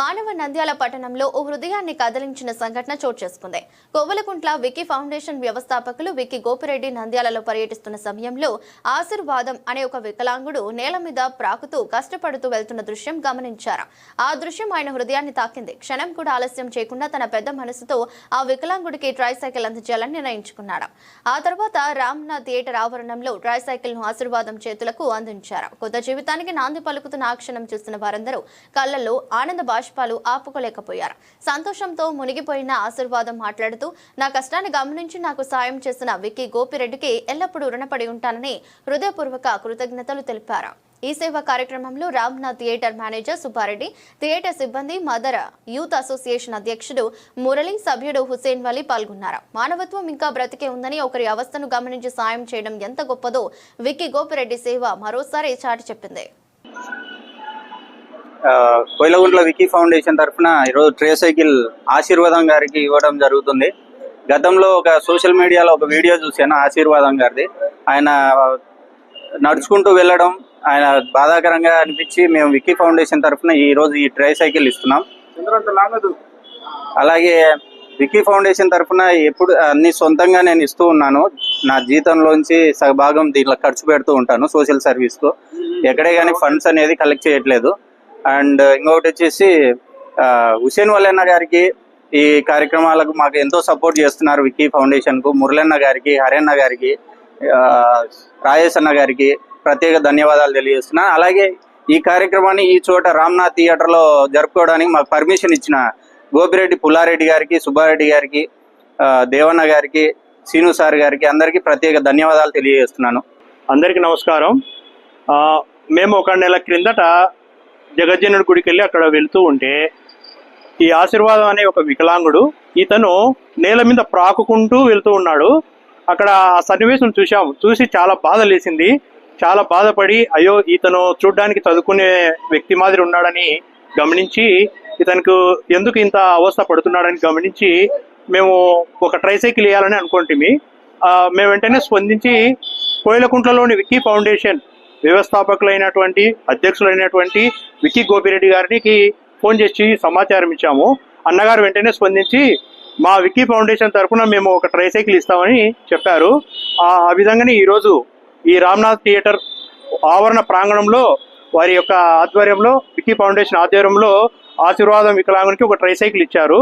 మానవ నంద్యాల పట్టణంలో ఓ హృదయాన్ని కదిలించిన సంఘటన చోటు చేసుకుంది. కోవలకుంట్ల వికీ ఫౌండేషన్ వ్యవస్థాపకులు వికీ గోపిరెడ్డి నంద్యాలలో పర్యటిస్తున్న సమయంలో ఆశీర్వాదం అనే ఒక వికలాంగుడు నేల మీద ప్రాకుతూ కష్టపడుతూ వెళ్తున్న దృశ్యం గమనించారు. ఆ దృశ్యం ఆయన హృదయాన్ని తాకింది. క్షణం కూడా ఆలస్యం చేయకుండా తన పెద్ద మనసుతో ఆ వికలాంగుడికి ట్రైసైకిల్ అందజేయాలని నిర్ణయించుకున్నాడు. ఆ తర్వాత రామ్నా థియేటర్ ఆవరణంలో ట్రైసైకిల్ను ఆశీర్వాదం చేతులకు అందించారు. కొత్త జీవితానికి నాంది పలుకుతున్న ఆ క్షణం చూస్తున్న వారందరూ కళ్ళల్లో ఆనంద భాష బాష్పాలు ఆపుకోలేకపోయారు. సంతోషంతో మునిగిపోయిన ఆశీర్వాదం మాట్లాడుతూ నా కష్టాన్ని గమనించి నాకు సాయం చేసిన విక్కీ గోపిరెడ్డికి ఎల్లప్పుడూ రుణపడి ఉంటానని హృదయపూర్వక కృతజ్ఞతలు తెలిపారు. ఈ సేవా కార్యక్రమంలో Ramnath theatre manager Subbareddy theatre సిబ్బంది మదర్ యూత్ అసోసియేషన్ అధ్యక్షుడు మురళి సభ్యుడు హుసేన్ వలీ పాల్గొన్నారు. మానవత్వం ఇంకా బ్రతికే ఉందని ఒకరి అవస్థను గమనించి సాయం చేయడం ఎంత గొప్పదో విక్కీ గోపిరెడ్డి సేవ మరోసారి చాటి చెప్పింది కోయిలగుంట్ల వికీ ఫౌండేషన్ తరఫున ఈరోజు ట్రే సైకిల్ ఆశీర్వాదం గారికి ఇవ్వడం జరుగుతుంది. గతంలో ఒక సోషల్ మీడియాలో ఒక వీడియో చూశాను ఆశీర్వాదం గారిది. ఆయన నడుచుకుంటూ వెళ్ళడం ఆయన బాధాకరంగా అనిపించి మేము వికీ ఫౌండేషన్ తరఫున ఈ రోజు ఈ ట్రైసైకిల్ ఇస్తున్నాం. అలాగే వికీ ఫౌండేషన్ తరఫున ఎప్పుడు అన్ని సొంతంగా నేను ఇస్తూ ఉన్నాను. నా జీతంలోంచి సగభాగం దీంట్లో ఖర్చు పెడుతూ ఉంటాను సోషల్ సర్వీస్కు. ఎక్కడే కానీ ఫండ్స్ అనేది కలెక్ట్ చేయట్లేదు. అండ్ ఇంకొకటి వచ్చేసి హుసేన్ వల్లన్న గారికి ఈ కార్యక్రమాలకు మాకు ఎంతో సపోర్ట్ చేస్తున్నారు విక్కీ ఫౌండేషన్కు మురళన్న గారికి హరేన్న గారికి ఆ, రాజేష్ అన్న గారికి ప్రత్యేక ధన్యవాదాలు తెలియజేస్తున్నాను అలాగే ఈ కార్యక్రమాన్ని ఈ చోట రామ్నాథ్ థియేటర్లో జరుపుకోవడానికి మాకు పర్మిషన్ ఇచ్చిన గోపిరెడ్డి పుల్లారెడ్డి గారికి సుబ్బారెడ్డి గారికి దేవన్న గారికి సీను సార్ గారికి అందరికీ ప్రత్యేక ధన్యవాదాలు తెలియజేస్తున్నాను. అందరికీ నమస్కారం. మేము ఒక నెల క్రిందట జగజ్జనుడి గుడికి వెళ్ళి అక్కడ వెళ్తూ ఉంటే ఈ ఆశీర్వాదం అనే ఒక వికలాంగుడు ఇతను నేల మీద ప్రాకుకుంటూ వెళ్తూ ఉన్నాడు. అక్కడ ఆ సన్నివేశం చూసాము చూసి చాలా బాధ లేసింది చాలా బాధపడి అయ్యో ఇతను చూడ్డానికి చదువుకునే వ్యక్తి మాదిరి ఉన్నాడని గమనించి ఇతనికి ఎందుకు ఇంత అవస్థ పడుతున్నాడని గమనించి మేము ఒక ట్రైసైకిల్ వేయాలని అనుకుంటుంది మేము వెంటనే స్పందించి కోయిలకుంట్లలోని విక్కీ ఫౌండేషన్ వ్యవస్థాపకులైనటువంటి అధ్యక్షులైనటువంటి విక్కీ గోపిరెడ్డి గారికి ఫోన్ చేసి సమాచారం ఇచ్చాము. అన్నగారు వెంటనే స్పందించి మా విక్కీ ఫౌండేషన్ తరఫున మేము ఒక ట్రైసైకిల్ ఇస్తామని చెప్పారు. ఆ విధంగానే ఈరోజు ఈ రామ్నాథ్ థియేటర్ ఆవరణ ప్రాంగణంలో వారి యొక్క ఆధ్వర్యంలో విక్కీ ఫౌండేషన్ ఆధ్వర్యంలో ఆశీర్వాదం వికలాంగునికి ఒక ట్రైసైకిల్ ఇచ్చారు.